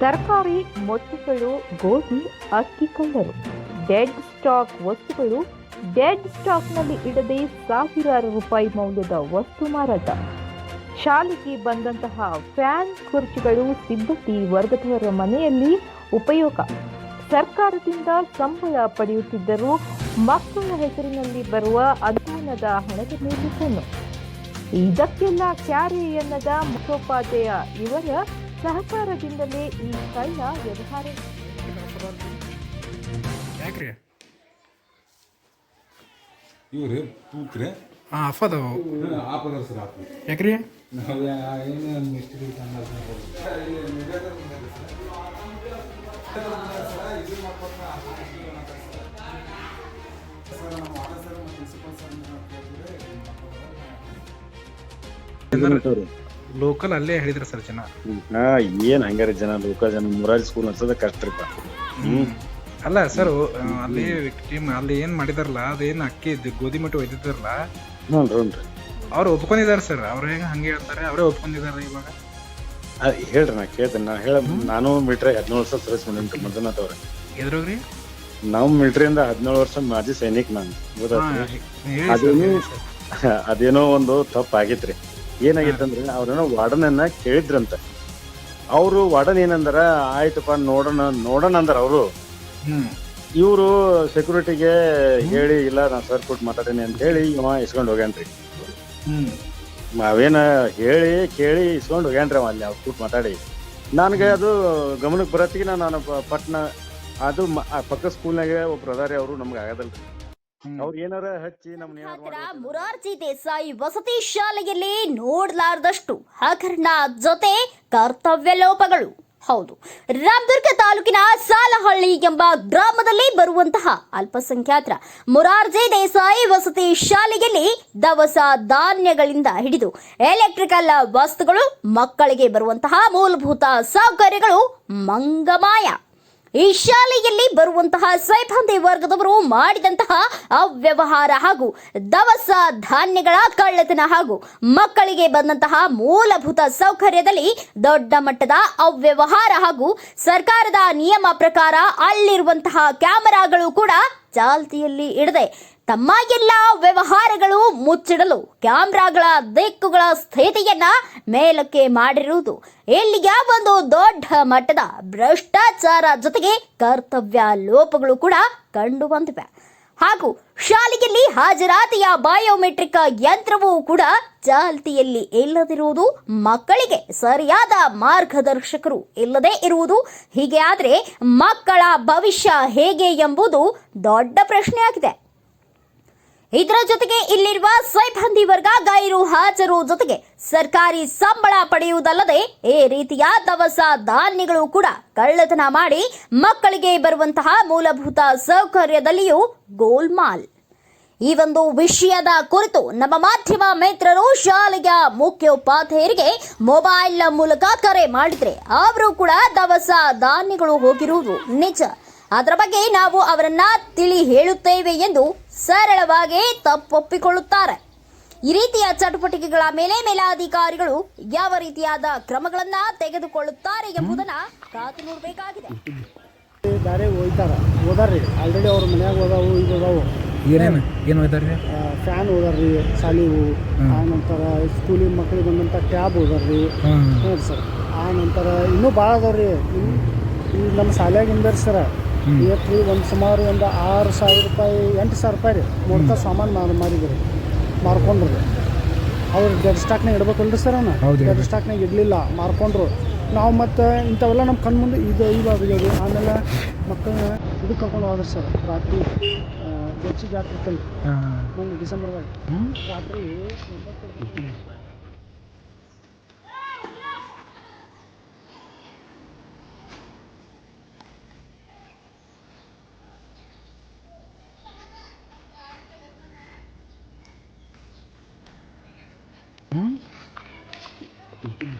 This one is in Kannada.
ತರಕಾರಿ, ಮೊಟ್ಟೆಗಳು, ಗೋಧಿ ಅಕ್ಕಿ ಕಳ್ಳರು ಡೆಡ್ ಸ್ಟಾಕ್ ವಸ್ತುಗಳು ಡೆಡ್ ಸ್ಟಾಕ್ನಲ್ಲಿ ಇಡದೆ ಸಾವಿರಾರು ರೂಪಾಯಿ ಮೌಲ್ಯದ ವಸ್ತು ಮಾರಾಟ. ಶಾಲೆಗೆ ಬಂದಂತಹ ಫ್ಯಾನ್ ಕುರ್ಚಿಗಳು ಸಿಬ್ಬಂದಿ ವರ್ಗದವರ ಮನೆಯಲ್ಲಿ ಉಪಯೋಗ. ಸರ್ಕಾರದಿಂದ ಸಂಬಳ ಪಡೆಯುತ್ತಿದ್ದರೂ ಮಕ್ಕಳ ಹೆಸರಿನಲ್ಲಿ ಬರುವ ಅನುದಾನದ ಹಣದ ಮೇಲೆ ಇದಕ್ಕೆಲ್ಲ ಕ್ಯಾರಿ ಎನ್ನದ ಮುಖೋಪಾಧ್ಯಾಯ ಇವರ ಸಹಕಾರದಿಂದಲೇ ಈ ತೈಲ ವ್ಯವಹಾರ ಯಾಕ್ರಿ? ಇವ್ರಿ ತೂಕ್ರೆ ಹಾಂ ಆಫ್ ಅದಾವ ಆಪದ ಸರ್ ಆಪ ಯಾಕ್ರಿ ನಾವು ಏನು ಲೋಕಲ್ ಅಲ್ಲೇ ಹೇಳಿದ್ರು ಸರ್ ಜನ. ಹಾ ಏನ್ ಹಂಗಾರ ಜನ? ಲೋಕಲ್ ಜನ ಮುರಾರಿ ಸ್ಕೂಲ್ ಅನ್ಸದ ರೀ ಹ್ಮ್. ಅಲ್ಲ ಸರ್ ಅಲ್ಲಿ ಟೀಮ್ ಅಲ್ಲಿ ಏನ್ ಮಾಡಿದಾರಲ್ಲ ಅದೇನ್ ಅಕ್ಕಿ ಇದ್- ಗೋಧಿ ಮಟ್ಟ ಒಯ್ದಿದ್ದಾರಲ್ಲ? ಹ್ಞೂ ರೀ ಅವ್ರು ಒಪ್ಕೊಂಡಿದ್ದಾರೆ ಸರ್. ಅವ್ರು ಹೆಂಗ ಹಂಗೆ ಹೇಳ್ತಾರೆ? ಅವರೇ ಒಪ್ಕೊಂಡಿದ್ದಾರೆ ಇವಾಗ. ಆ, ಹೇಳ್ರಿ ನಾ ಕೇಳ್ತೇನೆ. ನಾ ಹೇಳ ನಾನು ಮಿಲ್ಟ್ರಿ ಹದಿನೇಳು ವರ್ಷ ಸರ್ವಿಸ್ ಮಾಡಿನ್ರಿ ಮಂಜುನಾಥ್ ಅವ್ರೆ. ಎದ್ರೋಗ್ರಿ? ನಾವು ಮಿಲ್ಟ್ರಿಯಿಂದ ಹದಿನೇಳು ವರ್ಷ ಮಾಜಿ ಸೈನಿಕ್ ನಾನು. ಗೊತ್ತಾಯ್ತು? ಅದೇನು. ಅದೇನೋ ಒಂದು ತಪ್ಪು ಆಗಿತ್ರಿ ಏನಾಗಿತ್ತಂದ್ರೆ ಅವ್ರನ್ನ ವಾರ್ಡನನ್ನ ಕೇಳಿದ್ರಂತ. ಅವರು ವಾರ್ಡನ್ ಏನಂದಾರ ಆಯ್ತಪ್ಪ ನೋಡೋಣ ನೋಡೋಣ ಅಂದಾರ ಅವರು. ಇವರು ಸೆಕ್ಯೂರಿಟಿಗೆ ಹೇಳಿ ಇಲ್ಲ ನಾನು ಸರ್ ಕೊಟ್ಟು ಮಾತಾಡೇನಿ ಅಂತ ಹೇಳಿ ಇವ ಇಸ್ಕೊಂಡು ಹೋಗ್ಯಾನ್ರಿ. ನಾವೇನ ಹೇಳಿ ಕೇಳಿ ಇಸ್ಕೊಂಡು ಹೋಗ್ಯಾನ್ರಿ ಅವ ಅಲ್ಲಿ ಅವ್ರು ಕೂಟ್ ಮಾತಾಡಿ. ನನಗೆ ಅದು ಗಮನಕ್ಕೆ ಬರತ್ತಿಗೆ ನಾನು ಪಟ್ನ ಅದು ಪಕ್ಕ ಸ್ಕೂಲ್ನಾಗ ಒಬ್ರು ಅದಾರಿ ಅವರು ನಮ್ಗೆ ಆಗದಲ್ರಿ. ಅವ್ರು ಏನಾರ ಹಚ್ಚಿ ನಮ್ನ ಮುರಾರ್ಜಿ ದೇಸಾಯಿ ವಸತಿ ಶಾಲೆಯಲ್ಲಿ ನೋಡ್ಲಾರ್ದಷ್ಟು ಹಗರಣ ಜೊತೆ ಕರ್ತವ್ಯ ಲೋಪಗಳು. ಹೌದು. ರಾಮದುರ್ಗ ತಾಲೂಕಿನ ಸಾಲಹಳ್ಳಿ ಎಂಬ ಗ್ರಾಮದಲ್ಲಿ ಬರುವಂತಹ ಅಲ್ಪಸಂಖ್ಯಾತರ ಮುರಾರ್ಜಿ ದೇಸಾಯಿ ವಸತಿ ಶಾಲೆಯಲ್ಲಿ ದವಸ ಧಾನ್ಯಗಳಿಂದ ಹಿಡಿದು ಎಲೆಕ್ಟ್ರಿಕಲ್ ವಸ್ತುಗಳು ಮಕ್ಕಳಿಗೆ ಬರುವಂತಹ ಮೂಲಭೂತ ಸೌಕರ್ಯಗಳು ಮಂಗಮಾಯ. ಈ ಶಾಲೆಯಲ್ಲಿ ಬರುವಂತಹ ಸೈಬಂದಿ ವರ್ಗದವರು ಮಾಡಿದಂತಹ ಅವ್ಯವಹಾರ ಹಾಗೂ ದವಸ ಧಾನ್ಯಗಳ ಕಳ್ಳತನ ಹಾಗೂ ಮಕ್ಕಳಿಗೆ ಬಂದಂತಹ ಮೂಲಭೂತ ಸೌಕರ್ಯದಲ್ಲಿ ದೊಡ್ಡ ಮಟ್ಟದ ಅವ್ಯವಹಾರ ಹಾಗೂ ಸರ್ಕಾರದ ನಿಯಮ ಪ್ರಕಾರ ಅಲ್ಲಿರುವಂತಹ ಕ್ಯಾಮೆರಾಗಳು ಕೂಡ ಚಾಲ್ತಿಯಲ್ಲಿ ಇಡದೆ ತಮ್ಮ ಎಲ್ಲ ವ್ಯವಹಾರಗಳು ಮುಚ್ಚಿಡಲು ಕ್ಯಾಮ್ರಾಗಳ ದಿಕ್ಕುಗಳ ಸ್ಥಿತಿಯನ್ನ ಮೇಲಕ್ಕೆ ಮಾಡಿರುವುದು. ಇಲ್ಲಿಯ ಒಂದು ದೊಡ್ಡ ಮಟ್ಟದ ಭ್ರಷ್ಟಾಚಾರ ಜೊತೆಗೆ ಕರ್ತವ್ಯ ಲೋಪಗಳು ಕೂಡ ಕಂಡು ಬಂದಿವೆ ಹಾಗೂ ಶಾಲೆಯಲ್ಲಿ ಹಾಜರಾತಿಯ ಬಯೋಮೆಟ್ರಿಕ್ ಯಂತ್ರವೂ ಕೂಡ ಚಾಲ್ತಿಯಲ್ಲಿ ಇಲ್ಲದಿರುವುದು ಮಕ್ಕಳಿಗೆ ಸರಿಯಾದ ಮಾರ್ಗದರ್ಶಕರು ಇಲ್ಲದೆ ಇರುವುದು. ಹೀಗೆ ಆದರೆ ಮಕ್ಕಳ ಭವಿಷ್ಯ ಹೇಗೆ ಎಂಬುದು ದೊಡ್ಡ ಪ್ರಶ್ನೆಯಾಗಿದೆ. ಇದರ ಜೊತೆಗೆ ಇಲ್ಲಿರುವ ಸಿಬ್ಬಂದಿ ವರ್ಗ, ಗೈರು, ಹಾಜರು ಜೊತೆಗೆ ಸರ್ಕಾರಿ ಸಂಬಳ ಪಡೆಯುವುದಲ್ಲದೆ ಈ ರೀತಿಯ ದವಸ ಧಾನ್ಯಗಳು ಕೂಡ ಕಳ್ಳತನ ಮಾಡಿ ಮಕ್ಕಳಿಗೆ ಬರುವಂತಹ ಮೂಲಭೂತ ಸೌಕರ್ಯದಲ್ಲಿಯೂ ಗೋಲ್ಮಾಲ್. ಈ ಒಂದು ವಿಷಯದ ಕುರಿತು ನಮ್ಮ ಮಾಧ್ಯಮ ಮಿತ್ರರು ಶಾಲೆಯ ಮುಖ್ಯೋಪಾಧ್ಯಾಯರಿಗೆ ಮೊಬೈಲ್ ಮೂಲಕ ಕರೆ ಮಾಡಿದ್ರೆ ಅವರು ಕೂಡ ದವಸ ಧಾನ್ಯಗಳು ಹೋಗಿರುವುದು ನಿಜ. ಅದರ ಬಗ್ಗೆ ನಾವು ಅವರನ್ನ ತಿಳಿ ಹೇಳುತ್ತೇವೆ ಎಂದು ಸರಳವಾಗಿ ತಪ್ಪೊಪ್ಪಿಕೊಳ್ಳುತ್ತಾರೆ. ಈ ರೀತಿಯ ಚಟುವಟಿಕೆಗಳ ಮೇಲೆ ಮೇಲಾಧಿಕಾರಿಗಳು ಯಾವ ರೀತಿಯಾದ ಕ್ರಮಗಳನ್ನ ತೆಗೆದುಕೊಳ್ಳುತ್ತಾರೆ ಎಂಬುದನ್ನ ಕಾತು ನೋಡಬೇಕಾಗಿದೆ. ದಾರಿ ಓದಾರ್ರಿ ಆಲ್ರೆಡಿ ಅವ್ರ ಮನ್ಯಾಗ ಓದಾವು ಈಗ ಓದಾವು ಏನೇನು? ಏನು ಹೋಯ್ತಾರ್ರಿ? ಫ್ಯಾನ್ ಓದಾರ್ರಿ ಸಾಲಿವು ಆ ನಂತರ ಸ್ಕೂಲಿನ ಮಕ್ಳಿಗೆ ಬಂದಂಥ ಟ್ಯಾಬ್ ಓದಾರ್ರಿ ಹ್ಮ್. ಹ್ಞೂ ಸರ್. ಆ ನಂತರ ಇನ್ನೂ ಭಾಳ ಅದಾವ್ರಿ. ಈ ನಮ್ಮ ಶಾಲ್ಯಾಗಿಂದ ಸರ ರೀ ಒಂದು ಸುಮಾರು ಒಂದು ಆರು ಸಾವಿರ ರೂಪಾಯಿ ಎಂಟು ಸಾವಿರ ರೂಪಾಯಿ ರೀ. ನೋಡ್ತಾ ಸಾಮಾನು ನಾನು ಮಾರಿದ್ರು. ಮಾರ್ಕೊಂಡ್ರು. ಅವ್ರು ಡೆಡ್ ಸ್ಟಾಕ್ನಾಗ ಇಡ್ಬೇಕಲ್ರಿ ಸರ್ ಅವನು. ಡೆಡ್ ಸ್ಟಾಕ್ನಾಗ ಇಡಲಿಲ್ಲ ಮಾರ್ಕೊಂಡ್ರು. ನಾವು ಮತ್ತು ಇಂಥವೆಲ್ಲ ನಮ್ಮ ಕಣ್ಣು ಮುಂದೆ ಇದು ಇವಾಗ ಆಮೇಲೆ ಮಕ್ಕಳನ್ನ ಇದಕ್ಕೆ ಕರ್ಕೊಂಡು ಹೋದ್ರಿ ಸರ್ ರಾತ್ರಿ ಜಾತ್ರೆ ಇತ್ತಲ್ಲ ಡಿಸೆಂಬರ್ ಡಿಸೆಂಬರ್ದಾಗ. ರಾತ್ರಿ is